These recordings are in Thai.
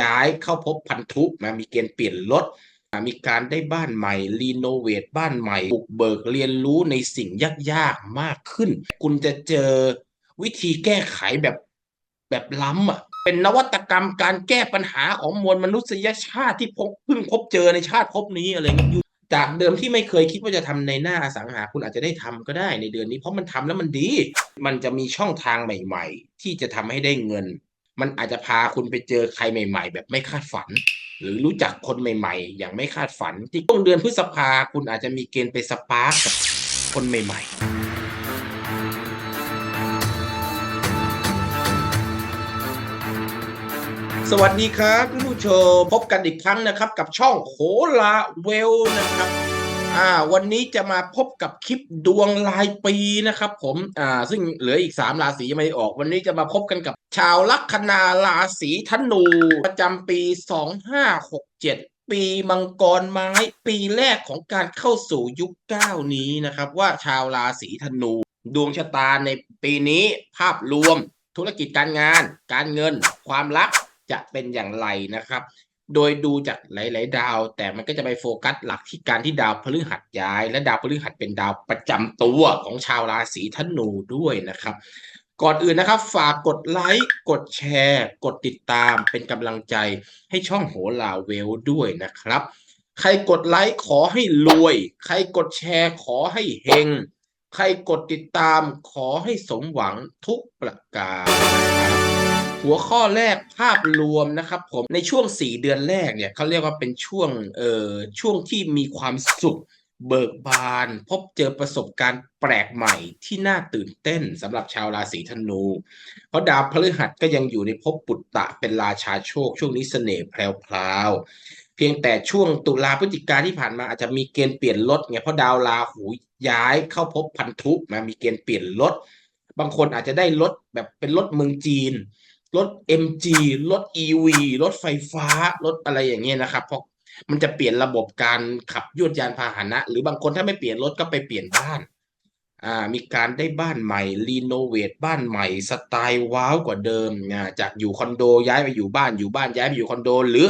ย้ายเข้าพบพันธุนะมีเกณฑ์เปลี่ยนรถมีการได้บ้านใหม่รีโนเวทบ้านใหม่บุกเบิกเรียนรู้ในสิ่งยากๆมากขึ้น คุณจะเจอวิธีแก้ไขแบบแบบล้ำอะเป็นนวัตกรรมการแก้ปัญหาของมวลมนุษยชาติที่พบเพิ่งพบเจอในชาติภพนี้อะไรเงี้ยจากเดิมที่ไม่เคยคิดว่าจะทำในหน้าอสังหาคุณอาจจะได้ทำก็ได้ในเดือนนี้เพราะมันทำแล้วมันดี มันจะมีช่องทางใหม่ ๆ ที่จะทำให้ได้เงิน มันอาจจะพาคุณไปเจอใครใหม่ ๆ แบบไม่คาดฝัน หรือรู้จักคนใหม่ ๆ อย่างไม่คาดฝัน ที่ช่วงเดือนพฤษภาคุณอาจจะมีเกณฑ์ไปสปาร์กกับคนใหม่ ๆสวัสดีครับท่านผู้ชมพบกันอีกครั้งนะครับ กับช่องโหราเวลนะครับ อ่า วันนี้จะมาพบกับคลิปดวงรายปีนะครับ ผม อ่า ซึ่งเหลืออีก3ราศียังไม่ได้ออก วันนี้จะมาพบกันกับ ชาวลัคนาราศีธนู ประจำปี2567ปีมังกรไม้ ปีแรกของการเข้าสู่ยุคเก้านี้นะครับ ว่าชาวราศีธนู ดวงชะตาในปีนี้ภาพรวม ธุรกิจการงาน การเงิน ความรักจะเป็นอย่างไรนะครับ โดยดูจากหลาย ๆ ดาว แต่มันก็จะไปโฟกัสหลักที่การที่ดาวพฤหัสย้าย และดาวพฤหัสเป็นดาวประจำตัวของชาวราศีธนูด้วยนะครับ ก่อนอื่นนะครับฝากกดไลค์กดแชร์ กดติดตามเป็นกำลังใจให้ช่องโหราเวลด้วยนะครับ ใครกดไลค์ขอให้รวย ใครกดแชร์ขอให้เฮงใครกดติดตามขอให้สมหวังทุกประการ หัวข้อแรกภาพรวมนะครับผมในช่วง 4 เดือนแรกเนี่ยเขาเรียกว่าเป็นช่วงเอ่อช่วงที่มีความสุขเบิกบาน พบเจอประสบการณ์แปลกใหม่ที่น่าตื่นเต้นสำหรับชาวราศีธนู เพราะดาวพฤหัสก็ยังอยู่ในภพปุตตะเป็นราชาโชค ช่วงนี้เสน่ห์แพรวๆเพียงแต่ช่วงตุลาพฤศจิกาที่ผ่านมาอาจจะมีเกณฑ์เปลี่ยนรถไงเพราะดาวราหูย้ายเข้าพบพันธุนะมีเกณฑ์เปลี่ยนรถบางคนอาจจะได้รถแบบเป็นรถเมืองจีน รถ MG รถ EV รถไฟฟ้ารถอะไรอย่างเงี้ยนะครับเพราะมันจะเปลี่ยนระบบการขับยวดยานพาหนะ หรือบางคนถ้าไม่เปลี่ยนรถก็ไปเปลี่ยนบ้านอ่ามีการได้บ้านใหม่รีโนเวทบ้านใหม่สไตล์ว้าวกว่าเดิมอ่าจากอยู่คอนโดย้ายไปอยู่บ้านอยู่บ้านย้ายไปอยู่คอนโด หรือ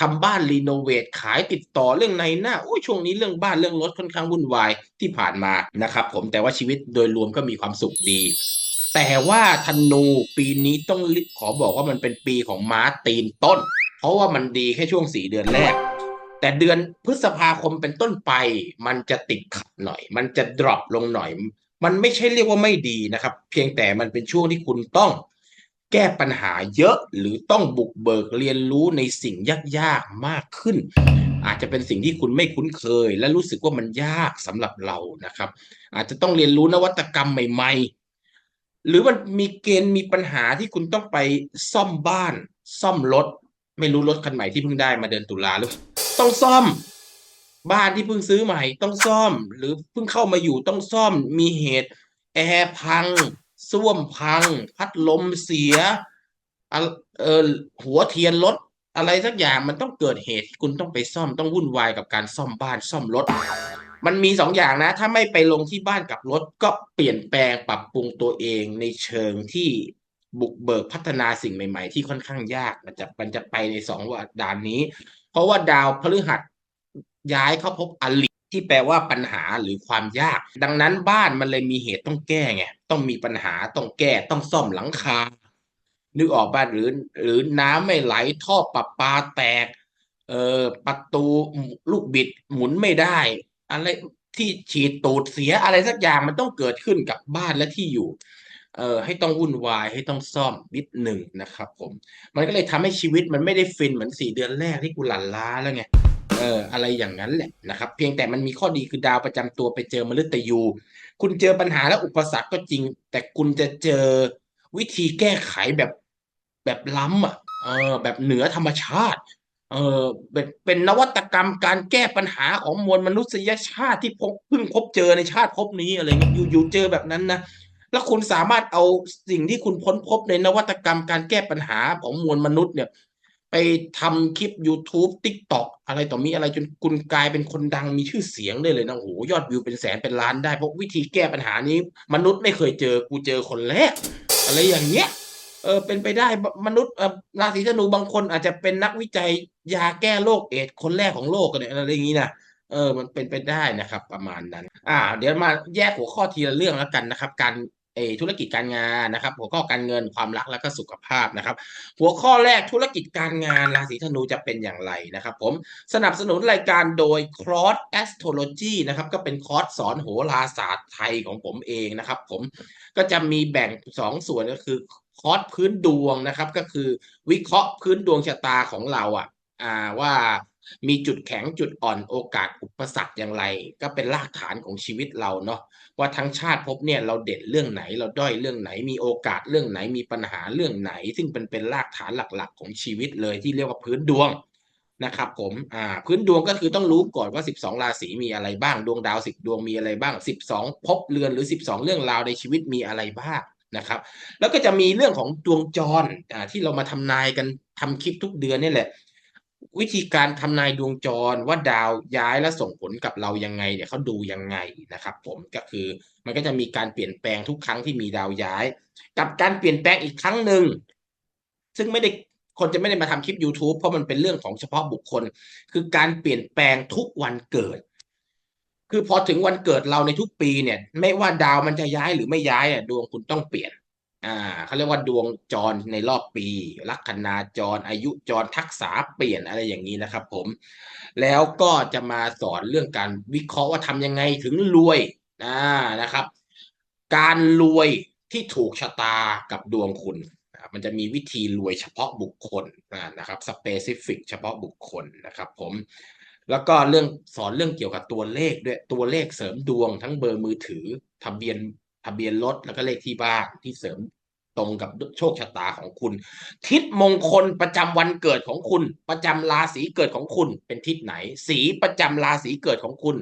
ทำบ้านรีโนเวทขายติดต่อเรื่องในหน้าโอ้ยช่วงนี้เรื่องบ้านเรื่องรถค่อนข้างวุ่นวายที่ผ่านมานะครับผมแต่ว่าชีวิตโดยรวมก็มีความสุขดี แต่ว่าธนูปีนี้ต้องขอบอกว่ามันเป็นปีของม้าตีนต้น เพราะว่ามันดีแค่ช่วงสี่เดือนแรก แต่เดือนพฤษภาคมเป็นต้นไป มันจะติดขัดหน่อย มันจะดรอปลงหน่อย มันไม่ใช่เรียกว่าไม่ดีนะครับ เพียงแต่มันเป็นช่วงที่คุณต้องแก้ปัญหาเยอะหรือต้องบุกเบิกเรียนรู้ในสิ่งยากๆมากขึ้น อาจจะเป็นสิ่งที่คุณไม่คุ้นเคย และรู้สึกว่ามันยากสำหรับเรานะครับ อาจจะต้องเรียนรู้นวัตกรรมใหม่ๆ หรือมันมีเกณฑ์มีปัญหาที่คุณต้องไปซ่อมบ้าน ซ่อมรถ ไม่รู้รถคันใหม่ที่เพิ่งได้มาเดือนตุลาหรือต้องซ่อม บ้านที่เพิ่งซื้อใหม่ ต้องซ่อม หรือเพิ่งเข้ามาอยู่ต้องซ่อมมีเหตุ แอร์พังส้วมพัง พัดลมเสียเออหัวเทียนรถอะไรสักอย่างมันต้องเกิดเหตุที่คุณต้องไปซ่อมต้องวุ่นวายกับการซ่อมบ้านซ่อมรถ มันมีสองอย่างนะ ถ้าไม่ไปลงที่บ้านกับรถก็เปลี่ยนแปลงปรับปรุงตัวเองในเชิงที่บุกเบิกพัฒนาสิ่งใหม่ ๆ ที่ค่อนข้างยากมันจะมันจะไปในสองว่าด่านนี้ เพราะว่าดาวพฤหัสย้ายเข้าพบอลิที่แปลว่าปัญหาหรือความยาก ดังนั้นบ้านมันเลยมีเหตุต้องแก้ไงต้องมีปัญหาต้องแก้ต้องซ่อมหลังคานึกออกบ้านหรือหรือน้ำไม่ไหลท่อประปาแตก เอ่อประตูลูกบิดหมุนไม่ได้ อะไรที่ฉีดตูดเสียอะไรสักอย่างมันต้องเกิดขึ้นกับบ้านและที่อยู่ เอ่อให้ต้องวุ่นวายให้ต้องซ่อมนิดหนึ่งนะครับผม มันก็เลยทำให้ชีวิตมันไม่ได้ฟินเหมือนสี่เดือนแรกที่กูหลั่นล้าแล้วไงเอออะไรอย่างนั้นแหละนะครับ เพียงแต่มันมีข้อดีคือดาวประจำตัวไปเจอมฤตยู คุณเจอปัญหาและอุปสรรคก็จริง แต่คุณจะเจอวิธีแก้ไขแบบแบบล้ำอะเออแบบเหนือธรรมชาติ เออเป็นเป็นนวัตกรรมการแก้ปัญหาของมวลมนุษยชาติที่พบเพิ่งพบเจอในชาติภพนี้อะไรเงี้ยอยู่อยู่เจอแบบนั้นนะแล้วคุณสามารถเอาสิ่งที่คุณพ้นพบในนวัตกรรมการแก้ปัญหาของมวลมนุษย์เนี่ย ไปทำคลิป YouTube TikTok อะไรต่อมีอะไรจนคุณกลายเป็นคนดังมีชื่อเสียงได้เลยนะโอ้โหยอดวิวเป็นแสนเป็นล้านได้เพราะวิธีแก้ปัญหานี้ มนุษย์ไม่เคยเจอกูเจอคนแรกอะไรอย่างเงี้ย เออเป็นไปได้มนุษย์เออราศีธนูบางคนอาจจะเป็นนักวิจัยยาแก้โรคเอดคนแรกของโลกกันเนี่ยอะไรอย่างนี้นะเออมันเป็นไปได้นะครับ ประมาณนั้น อ่า เดี๋ยวมาแยกหัวข้อทีละเรื่องแล้วกันนะครับ การเอธุรกิจการงานนะครับ หัวข้อการเงินความรักแล้วก็สุขภาพนะครับ หัวข้อแรกธุรกิจการงานราศีธนูจะเป็นอย่างไรนะครับ ผมสนับสนุนรายการโดย Cross Astrology นะครับก็เป็นคอร์สสอนโหราศาสตร์ไทยของผมเองนะครับ ผมก็จะมีแบ่งสองส่วนก็คือ อร์สพื้นดวงนะครับ ก็คือวิเคราะห์พื้นดวงชะตาของเราอะอ่าว่ามีจุดแข็งจุดอ่อนโอกาสอุปสรรคอย่างไร ก็เป็นรากฐานของชีวิตเราเนาะว่าทั้งชาติพบเนี่ยเราเด่นเรื่องไหน เราด้อยเรื่องไหน มีโอกาสเรื่องไหนมีปัญหาเรื่องไหน ซึ่งเป็นเป็นรากฐานหลักๆ ของชีวิตเลยที่เรียกว่าพื้นดวงนะครับผมอ่าพื้นดวงก็คือต้องรู้ก่อนว่า 12 ราศีมีอะไรบ้าง ดวงดาว10ดวงมีอะไรบ้าง 12 พบเรือนหรือ 12 เรื่องราวในชีวิตมีอะไรบ้าง นะครับ แล้วก็จะมีเรื่องของดวงจรที่เรามาทำนายกันทำคลิปทุกเดือนนี่แหละ วิธีการทำนายดวงจรว่าดาวย้ายและส่งผลกับเรายังไงเนี่ยเขาดูยังไงนะครับ ผมก็คือมันก็จะมีการเปลี่ยนแปลงทุกครั้งที่มีดาวย้าย กับการเปลี่ยนแปลงอีกครั้งหนึ่งซึ่งไม่ได้คนจะไม่ได้มาทำคลิป YouTube เพราะมันเป็นเรื่องของเฉพาะบุคคล คือการเปลี่ยนแปลงทุกวันเกิด คือพอถึงวันเกิดเราในทุกปีเนี่ย ไม่ว่าดาวมันจะย้ายหรือไม่ย้ายอะดวงคุณต้องเปลี่ยน อ่าเขาเรียกว่าดวงจรในรอบปีลัคนาจร อายุจรทักษะเปลี่ยนอะไรอย่างนี้นะครับ ผม แล้วก็จะมาสอนเรื่องการวิเคราะห์ว่าทำยังไงถึงรวยอ่านะครับ การรวยที่ถูกชะตากับดวงคุณมันจะมีวิธีรวยเฉพาะบุคคลนะครับสเปซิฟิกเฉพาะบุคคลนะครับ ผม แล้วก็เรื่องสอนเรื่องเกี่ยวกับตัวเลขด้วยตัวเลขเสริมดวง ทั้งเบอร์มือถือทะเบียนทะเบียนรถแล้วก็เลขที่บ้านที่เสริมตรงกับโชคชะตาของคุณ ทิศมงคลประจำวันเกิดของคุณ ประจำราศีเกิดของคุณ เป็นทิศไหน สีประจำราศีเกิดของคุณ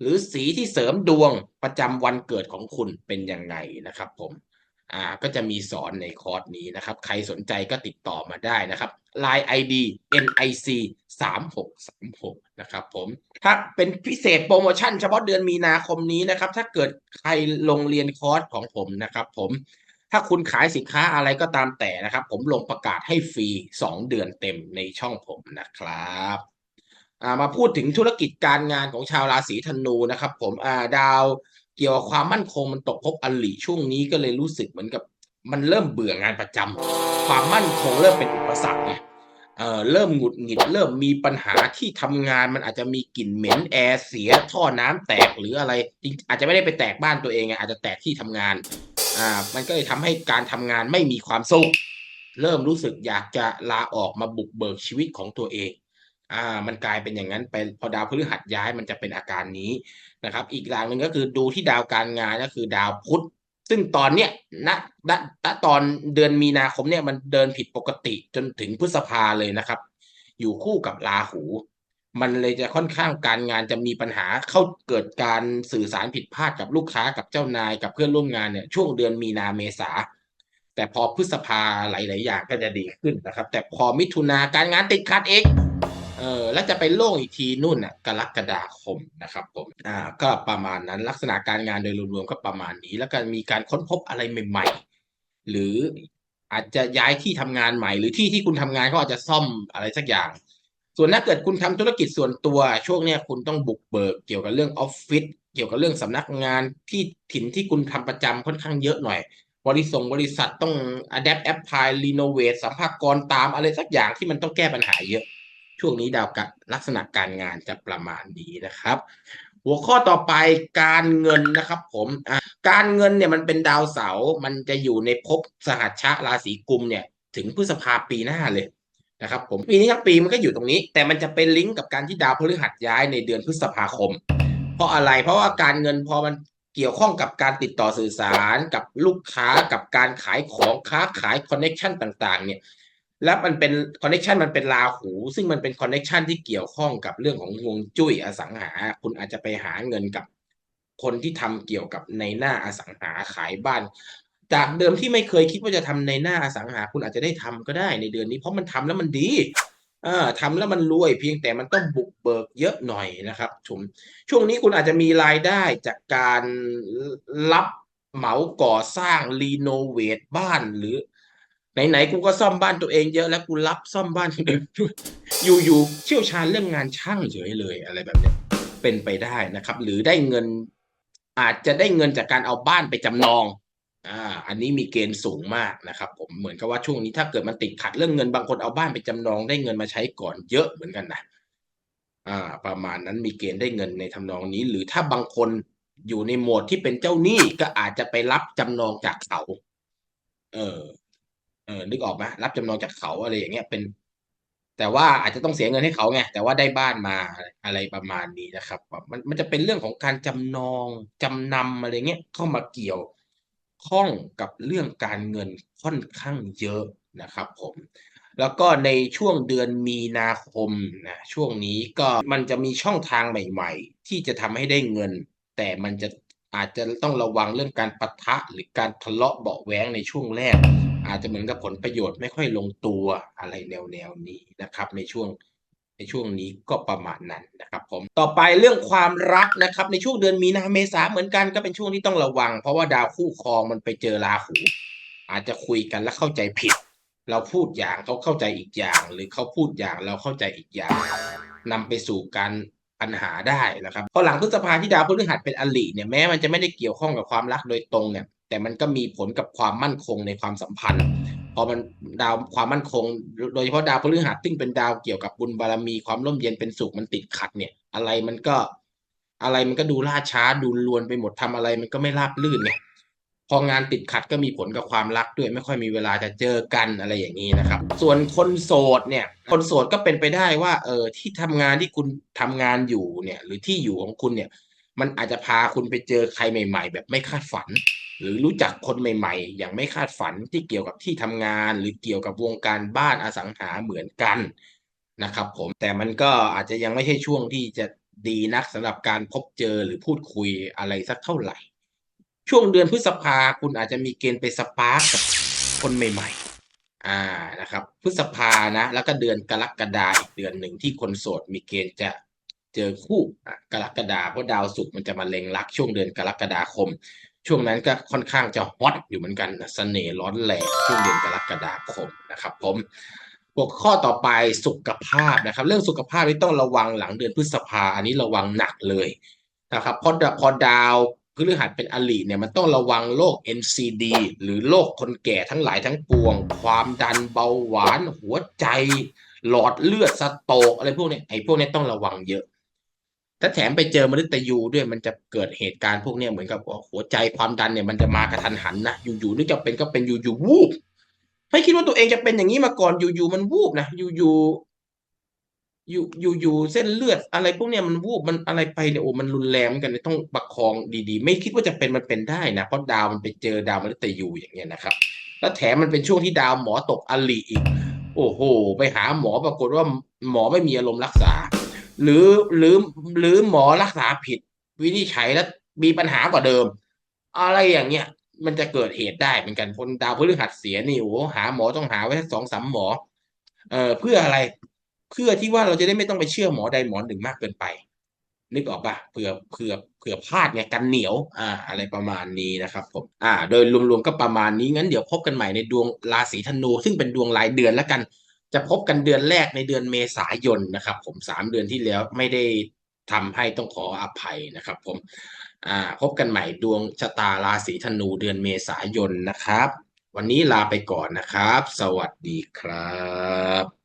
หรือสีที่เสริมดวงประจำวันเกิดของคุณเป็นยังไงนะครับผม อ่าก็จะมีสอนในคอร์สนี้นะครับ ใครสนใจก็ติดต่อมาได้นะครับ Line ID NIC 3636นะครับผมถ้าเป็นพิเศษโปรโมชั่นเฉพาะเดือนมีนาคมนี้นะครับ ถ้าเกิดใครลงเรียนคอร์สของผมนะครับ ผมถ้าคุณขายสินค้าอะไรก็ตามแต่นะครับ ผมลงประกาศให้ฟรี 2 เดือนเต็มในช่องผมนะครับมาพูดถึงธุรกิจการงานของชาวราศีธนูนะครับ ผมดาว กี่ยวกับความมั่นคงมันตกพบอลิช่วงนี้ก็เลยรู้สึกเหมือนกับ มันเริ่มเบื่องานประจำความมั่นคงเริ่มเป็นอุปสรรคไงเอ่อเริ่มหงุดหงิด เริ่มมีปัญหาที่ทำงานมันอาจจะมีกลิ่นเหม็นแอร์เสียท่อน้ำแตกหรืออะไรจริงอาจจะไม่ได้ไปแตกบ้านตัวเองไงอาจจะแตกที่ทำงานอ่ามันก็เลยทำให้การทำงานไม่มีความสุขเริ่มรู้สึกอยากจะลาออกมาบุกเบิกชีวิตของตัวเอง อ่ามันกลายเป็นอย่างนั้นไปพอดาวพฤหัสย้ายมันจะเป็นอาการนี้นะครับ อีกอย่างหนึ่งก็คือดูที่ดาวการงานก็คือดาวพุธซึ่งตอนเนี้ยณณณตอนเดือนมีนาคมเนี่ยมันเดินผิดปกติจนถึงพฤษภาเลยนะครับ อยู่คู่กับราหู มันเลยจะค่อนข้างการงานจะมีปัญหาเข้าเกิดการสื่อสารผิดพลาดกับลูกค้ากับเจ้านายกับเพื่อนร่วมงานเนี่ยช่วงเดือนมีนาเมษาแต่พอพฤษภาหลาย ๆ อย่างก็จะดีขึ้นนะครับ แต่พอมิถุนาการงานติดขัดเอง เออแล้วจะไปโล่งอีกทีนู่นน่ะกรกฎาคมนะครับผมอ่าก็ประมาณนั้นลักษณะการงานโดยรวมๆก็ประมาณนี้ แล้วก็มีการค้นพบอะไรใหม่ ๆ หรืออาจจะย้ายที่ทำงานใหม่ หรือที่ที่คุณทำงานเขาอาจจะซ่อมอะไรสักอย่าง ส่วนถ้าเกิดคุณทำธุรกิจส่วนตัว ช่วงเนี้ยคุณต้องบุกเบิกเกี่ยวกับเรื่องออฟฟิศเกี่ยวกับเรื่องสำนักงานที่ถิ่นที่คุณทำประจำค่อนข้างเยอะหน่อย บริษัทบริษัทต้อง adapt apply renovate สัมภาระตามอะไรสักอย่างที่มันต้องแก้ปัญหาเยอะ ช่วงนี้ดาวกับลักษณะการงานจะประมาณนี้นะครับ หัวข้อต่อไปการเงินนะครับ ผมการเงินเนี่ยมันเป็นดาวเสาร์มันจะอยู่ในภพสหัชชะราศีกุมเนี่ยถึงพฤษภาปีหน้าเลยนะครับผมปีนี้ทั้งปีมันก็อยู่ตรงนี้ แต่มันจะเป็นลิงก์กับการที่ดาวพฤหัสย้ายในเดือนพฤษภาคม เพราะอะไรเพราะว่าการเงินพอมันเกี่ยวข้องกับการติดต่อสื่อสารกับลูกค้ากับการขายของค้าขายคอนเน็ชันต่าง ๆ เนี่ย แล้วมันเป็นคอนเน็ชันมันเป็นลาหู ซึ่งมันเป็นคอนเน็ชันที่เกี่ยวข้องกับเรื่องของฮวงจุ้ยอสังหา คุณอาจจะไปหาเงินกับคนที่ทำเกี่ยวกับในหน้าอสังหาขายบ้าน จากเดิมที่ไม่เคยคิดว่าจะทำในหน้าอสังหา คุณอาจจะได้ทำก็ได้ในเดือนนี้ เพราะมันทำแล้วมันดีอ่าทำแล้วมันรวยเพียงแต่มันต้องบุกเบิกเยอะหน่อยนะครับชุมช่วงนี้คุณอาจจะมีรายได้จากการรับเหมาก่อสร้างรีโนเวทบ้านหรือ ไหนๆกูก็ซ่อมบ้านตัวเองเยอะแล้วกูรับซ่อมบ้านคนอื่นด้วยอยู่ๆเชี่ยวชาญเรื่องงานช่างเฉยเลยอะไรแบบเนี้ยเป็นไปได้นะครับ หรือได้เงิน อาจจะได้เงินจากการเอาบ้านไปจำนองอ่าอันนี้มีเกณฑ์สูงมากนะครับ ผมเหมือนกับว่าช่วงนี้ถ้าเกิดมันติดขัดเรื่องเงินบางคนเอาบ้านไปจำนอง ได้เงินมาใช้ก่อนเยอะเหมือนกันนะอ่า ประมาณนั้นมีเกณฑ์ได้เงินในทำนองนี้ หรือถ้าบางคนอยู่ในโหมดที่เป็นเจ้าหนี้ก็อาจจะไปรับจำนองจากเขา เออ เออนึกออกไหมรับจำนองจากเขาอะไรอย่างเงี้ยเป็น แต่ว่าอาจจะต้องเสียเงินให้เขาไงแต่ว่าได้บ้านมาอะไรประมาณนี้นะครับมันมันจะเป็นเรื่องของการจำนองจำนำอะไรเงี้ยเข้ามาเกี่ยวข้องกับเรื่องการเงินค่อนข้างเยอะนะครับ ผม แล้วก็ในช่วงเดือนมีนาคมนะช่วงนี้ก็มันจะมีช่องทางใหม่ ๆ ที่จะทำให้ได้เงิน แต่มันจะอาจจะต้องระวังเรื่องการปะทะหรือการทะเลาะเบาแหวงในช่วงแรก อาจจะเหมือนกับผลประโยชน์ไม่ค่อยลงตัวอะไรแนวแนวนี้นะครับ ในช่วงในช่วงนี้ก็ประมาณนั้นนะครับผมต่อไปเรื่องความรักนะครับ ในช่วงเดือนมีนาเมษาเหมือนกันก็เป็นช่วงที่ต้องระวัง เพราะว่าดาวคู่ครองมันไปเจอราหู อาจจะคุยกันแล้วเข้าใจผิด เราพูดอย่างเขาเข้าใจอีกอย่าง หรือเขาพูดอย่างเราเข้าใจอีกอย่างนำไปสู่การปัญหาได้นะครับพอหลังพฤษภาที่ดาวพฤหัสเป็นอลิเนี่ยแม้มันจะไม่ได้เกี่ยวข้องกับความรักโดยตรงเนี่ย แต่มันก็มีผลกับความมั่นคงในความสัมพันธ์ พอมันดาวความมั่นคง โดยเฉพาะดาวพฤหัสซึ่งเป็นดาวเกี่ยวกับบุญบารมีความร่มเย็นเป็นสุขมันติดขัดเนี่ย อะไรมันก็อะไรมันก็ดูล่าช้าดูลวนไปหมดทำอะไรมันก็ไม่ราบลื่นไงพองานติดขัดก็มีผลกับความรักด้วย ไม่ค่อยมีเวลาจะเจอกันอะไรอย่างนี้นะครับ ส่วนคนโสดเนี่ย คนโสดก็เป็นไปได้ว่า เออที่ทำงานที่คุณทำงานอยู่เนี่ย หรือที่อยู่ของคุณเนี่ย มันอาจจะพาคุณไปเจอใครใหม่ ๆ แบบไม่คาดฝัน หรือรู้จักคนใหม่ๆ อย่างไม่คาดฝันที่เกี่ยวกับที่ทำงาน หรือเกี่ยวกับวงการบ้านอสังหาเหมือนกันนะครับ ผมแต่มันก็อาจจะยังไม่ใช่ช่วงที่จะดีนักสำหรับการพบเจอหรือพูดคุยอะไรสักเท่าไหร่ ช่วงเดือนพฤษภาคุณอาจจะมีเกณฑ์ไปสปาร์กกับคนใหม่ ๆ อ่านะครับ พฤษภานะ แล้วก็เดือนกรกฎาอีกเดือนหนึ่งที่คนโสดมีเกณฑ์จะเจอคู่กรกฎาเพราะดาวศุกร์มันจะมาเล็งรักช่วงเดือนกรกฎาคม ช่วงนั้นก็ค่อนข้างจะฮอตอยู่เหมือนกันเสน่ห์ร้อนแรงช่วงเดือนกรกฎาคมนะครับผมหัวข้อต่อไปสุขภาพนะครับ เรื่องสุขภาพที่ต้องระวังหลังเดือนพฤษภาอันนี้ระวังหนักเลยนะครับเพราะพอดาวพฤหัสเป็นอลิเนี่ยมันต้องระวังโรค NCD หรือโรคคนแก่ทั้งหลายทั้งปวง ความดันเบาหวาน หัวใจ หลอดเลือดสโตกอะไรพวกนี้ไอ้พวกนี้ต้องระวังเยอะ ถ้าแถมไปเจอมฤตยูด้วยมันจะเกิดเหตุการณ์พวกนี้เหมือนกับหัวใจความดันเนี่ยมันจะมากระทันหันนะอยู่ๆนึกจะเป็นก็เป็นอยู่ๆวูบไม่คิดว่าตัวเองจะเป็นอย่างนี้มาก่อนอยู่ๆมันวูบนะอยู่ๆอยู่อยู่ๆเส้นเลือดอะไรพวกเนี้ยมันวูบมันอะไรไปเนี่ยโอ้มันรุนแรงเหมือนกันต้องประคองดีๆ ไม่คิดว่าจะเป็นมันเป็นได้นะเพราะดาวมันไปเจอดาวมฤตยูอย่างเงี้ยนะครับ แล้วแถมมันเป็นช่วงที่ดาวหมอตกอลิอีก โอ้โห ไปหาหมอปรากฏว่าหมอไม่มีอารมณ์รักษา หรือหรือหรือหมอรักษาผิด วินิจฉัยแล้วมีปัญหากว่าเดิม อะไรอย่างเงี้ย มันจะเกิดเหตุได้เหมือนกันคนดาวพฤหัสเสียนี่โอ้หาหมอต้องหาไว้สองสามหมอ เอ่อเพื่ออะไร เพื่อที่ว่าเราจะได้ไม่ต้องไปเชื่อหมอใดหมอหนึ่งมากเกินไป นึกออกปะเผื่อเผื่อเผื่อพลาดไงกันเหนียว อ่า อะไรประมาณนี้นะครับผมอ่า โดยรวมๆก็ประมาณนี้งั้นเดี๋ยวพบกันใหม่ในดวงราศีธนู ซึ่งเป็นดวงรายเดือนแล้วกัน จะพบกันเดือนแรกในเดือนเมษายนนะครับ ผมสามเดือนที่แล้วไม่ได้ทำให้ต้องขออภัยนะครับ ผมอ่าพบกันใหม่ดวงชะตาราศีธนูเดือนเมษายนนะครับ วันนี้ลาไปก่อนนะครับ สวัสดีครับ